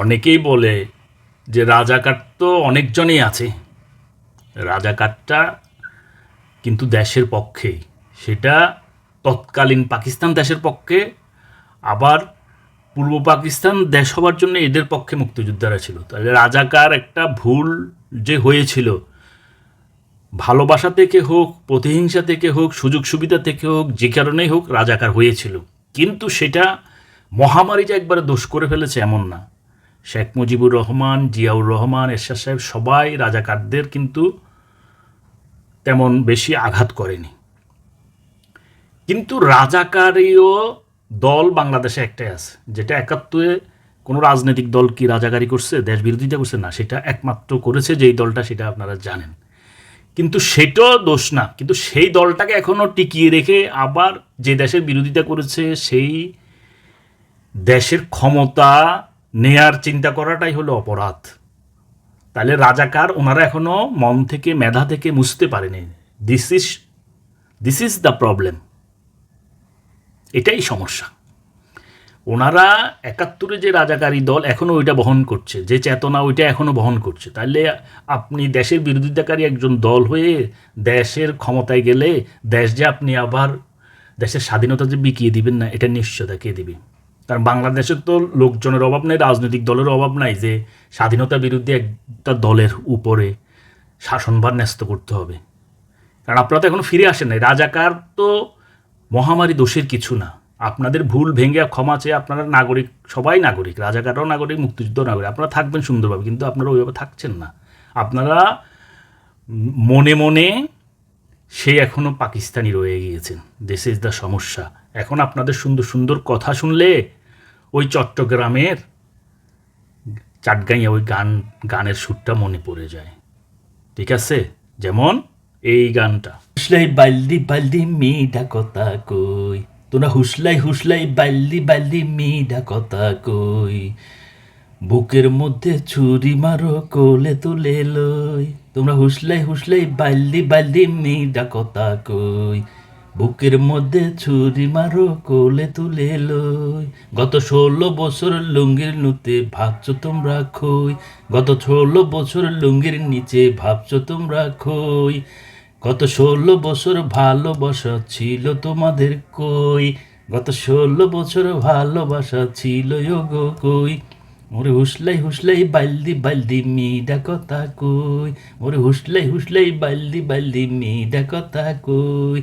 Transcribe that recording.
অনেকেই বলে যে রাজাকার তো অনেকজনই আছে। রাজাকারটা কিন্তু দেশের পক্ষেই সেটা তৎকালীন পাকিস্তান দেশের পক্ষে, আবার পূর্ব পাকিস্তান দেশ হওয়ার জন্য এদের পক্ষে মুক্তিযোদ্ধারা ছিল। তাহলে রাজাকার একটা ভুল যে হয়েছিল, ভালোবাসা থেকে হোক, প্রতিহিংসা থেকে হোক, সুযোগ সুবিধা থেকে হোক, যে কারণেই হোক রাজাকার হয়েছিল। কিন্তু সেটা মহামারী যে একবারে দোষ করে ফেলেছে এমন না। শেখ মুজিবুর রহমান, জিয়াউর রহমান, এরশাদ সাহেব সবাই রাজাকারদের কিন্তু তেমন বেশি আঘাত করেনি। কিন্তু রাজাকারীয় দল বাংলাদেশে একটাই আছে, যেটা একাত্তরে কোনো রাজনৈতিক দল কি রাজাকারি করছে দেশ বিরোধিতা করছে? না, সেটা একমাত্র করেছে যেই দলটা, সেটা আপনারা জানেন। কিন্তু সেটাও দোষ না। কিন্তু সেই দলটাকে এখনও টিকিয়ে রেখে আবার যে দেশের বিরোধিতা করেছে, সেই দেশের ক্ষমতা নেয়ার চিন্তা করাটাই হলো অপরাধ। তাহলে রাজাকার ওনারা এখনও মন থেকে, মেধা থেকে মুছতে পারেনি। This is this is the problem এটাই সমস্যা। ওনারা একাত্তরে যে রাজাকারী দল এখনও ওইটা বহন করছে, যে চেতনা ওইটা এখনও বহন করছে। তাহলে আপনি দেশের বিরোধিতাকারী একজন দল হয়ে দেশের ক্ষমতায় গেলে দেশ যে আপনি আবার দেশের স্বাধীনতা যে বিকিয়ে দিবেন না, এটা নিশ্চয়তা কে দিবে? কারণ বাংলাদেশের তো লোকজনের অভাব নেই, রাজনৈতিক দলের অভাব নাই যে স্বাধীনতা বিরুদ্ধে একটা দলের উপরে শাসনভার ন্যস্ত করতে হবে। কারণ আপনারা তো এখনও ফিরে আসেন নাই। রাজাকার তো মহামারী দোষের কিছু না। আপনাদের ভুল ভেঙে ক্ষমা চেয়ে আপনারা নাগরিক, সবাই নাগরিক রাজাকারও নাগরিক মুক্তিযুদ্ধ নাগরিক। আপনারা থাকবেন সুন্দরভাবে, কিন্তু আপনারা ওইভাবে থাকছেন না। আপনারা মনে মনে সে এখনও পাকিস্তানি রয়ে গিয়েছেন। দিস ইজ দ্য সমস্যা। এখন আপনাদের সুন্দর সুন্দর কথা শুনলে ওই চট্টগ্রামের চাটগাইয়া ওই গান, গানের সুরটা মনে পড়ে যায়। ঠিক আছে? যেমন এই গানটা। হুসলাই বাল্দি বাল্দি মিডা কথা কই। তোরা হুসলাই হুসলাই বাল্দি বাল্দি মিডা কথা কই। বুকের মধ্যে ছুরি মারো, কোলে তুলে লই। তোমরা হুসলাই হুসলাই, বাল্দি বাল্দি মিডা কথা কই। বুকের মধ্যে ছুরি মারো, কোলে তুলে লই। গত ষোলো বছর লুঙ্গির নুতে ভাবছ তোমরা খই। গত ষোলো বছর লুঙ্গির নিচে ভাবছ তোমরা খই। গত ষোলো বছর ভালোবাসা ছিল তোমাদের কই। গত ষোলো বছর ভালোবাসা ছিল গো কই। ওরে হুসলাই হুসলাই বালদি বালদি মিডা কথা কই। মোরে হুসলাই হুসলাই বালদি বালদি মিডা কথা কই।